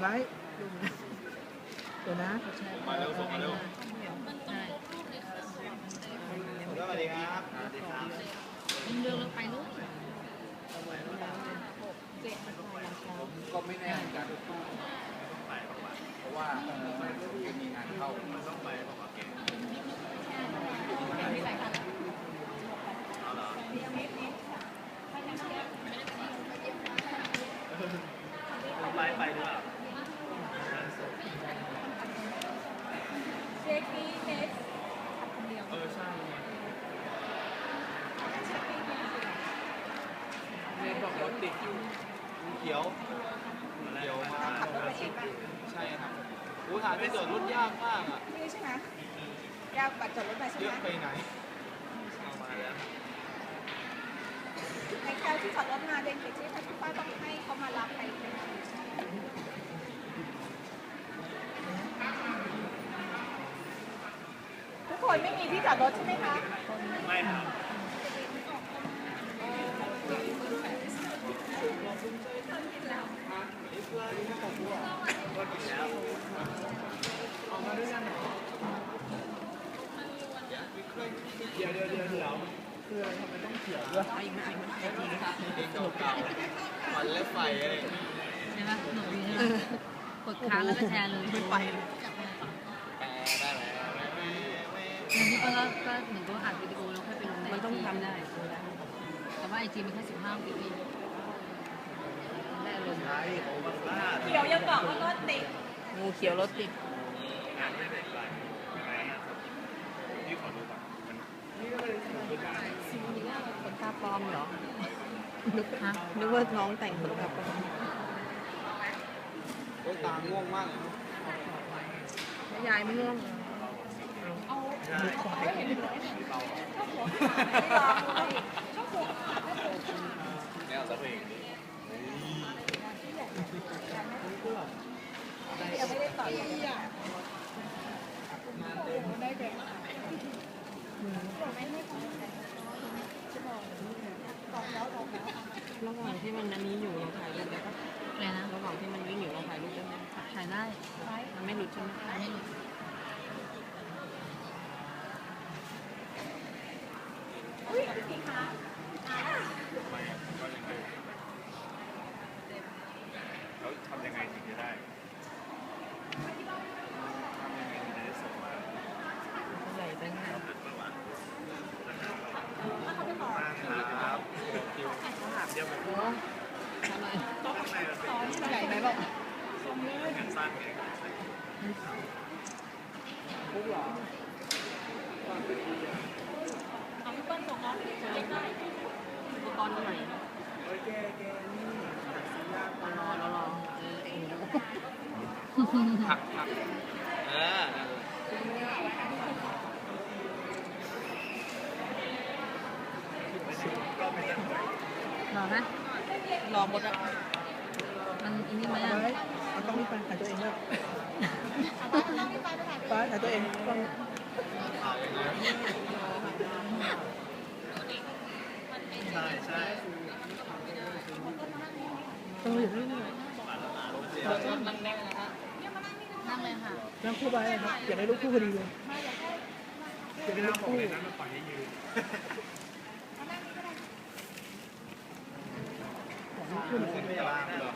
ไว้เดี๋ยวนะมาเร็วส่งมาเร็วใช่สวัสดีครับสวัสดีครับมันเดินลงไปนู้นผมก็ไม่แน่เหมือนกันเพราะว่าเออมันจะมีงานเข้ามันต้องไปบอกว่าเก่งไปไปดีกว่า เช็คนี้เน็ตเออใช่เน็ตบอกรถติดอยู่เขียวเขียวมาใช่ครับอู้หาที่จอดรถยากมากอะนี่ใช่ไหมยากบัตรจอดรถไปใช่เยไหมอะไปไหนเอามาแล้วในแถวที่จอดรถมาเด็กเด็กที่พี่ป้าต้องให้เขามารับไปทุก คนไม่มีที่จอดรถใช่ไหมคะ ไม่ครับเดี๋ยวเดี๋ยวเดี๋ยวเดี๋ยวคือทำไมต้องเขียวด้วยเพลงเก่าๆวันเล็บไฟอะไรอย่างเงี้ยใช่ไหมหนูดีใช่ไหมกดค้างแล้วก็แชร์เลยไม่ไป ก็ก็เหมือนก็อัดวิดีโอแล้วค่อยไปลงในมันต้องทำได้ แต่ว่าไอจีมีแค่สิบห้าวิเองได้เลยใช่โอ้บังล่าเดี๋ยวยังบอกว่ารถติดงูเขียวรถติดงานไม่ได้ไปยังไงอะนี่ขอดูก่อนมันนี่ก็เลยดูได้ขนตาปลอมเหรอฮะนึกว่าน้องแต่งขนตาปลอมโอ้ยตาง่วงมากเลยแล้วยายไม่ง่วงเหรอ ใช่แนวสะเพลงยังไม่ได้ต่อระหว่างที่มันอันนี้อยู่เราถ่ายรูปได้ปะอะไรนะระหว่างที่มันวิ่งอยู่เราถ่ายรูปได้ไหมถ่ายได้ มันไม่หลุดใช่ไหมถ่ายไม่หลุด อุ้ยพี่คะ ไปก็ยังไงแล้วทำยังไงถึงจะได้ทำยังไงถึงจะได้ส่งมาใหญ่จังนะมากครับคิวเดียวผมโอ้ทำไมข้างในมันเป็นใหญ่ไหมบอกงานสั้นไงปุ๊บเหรอ เอาพี่เปิ้ลส่งน้องจะเล็กได้อุปกรณ์ใหม่รอรอรอเออเองผักผักเออรอไหมรอหมดอะมันอันนี้ไหมเอาอะไว้เอาต้องรีบไปถ่ายตัวเองแล้วป้าถ่ายตัวเองต้อง ถ่ายเลยใช่ใช่ ต้องรีบรีบ นั่งเลยค่ะ นั่งคู่ไปครับอยากได้รูปคู่พอดีเลยอยากได้รูปคู่นั่นมันปล่อยให้ยืนรูปคู่หน่อยไม่ยากหรอก